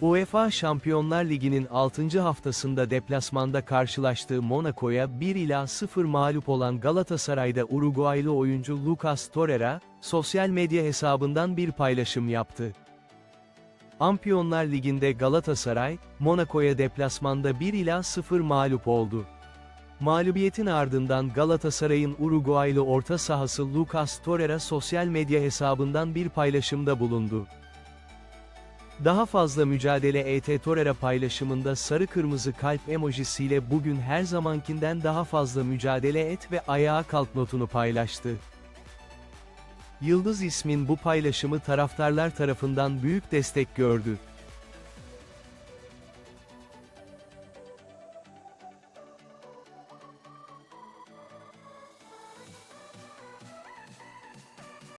UEFA Şampiyonlar Ligi'nin 6. haftasında deplasmanda karşılaştığı Monaco'ya 1 ila 0 mağlup olan Galatasaray'da Uruguaylı oyuncu Lucas Torreira, sosyal medya hesabından bir paylaşım yaptı. Ampiyonlar Ligi'nde Galatasaray, Monaco'ya deplasmanda 1 ila 0 mağlup oldu. Mağlubiyetin ardından Galatasaray'ın Uruguaylı orta sahası Lucas Torreira sosyal medya hesabından bir paylaşımda bulundu. Daha fazla mücadele ET Torreira paylaşımında sarı kırmızı kalp emojisiyle bugün her zamankinden daha fazla mücadele et ve ayağa kalk notunu paylaştı. Yıldız ismin bu paylaşımı taraftarlar tarafından büyük destek gördü.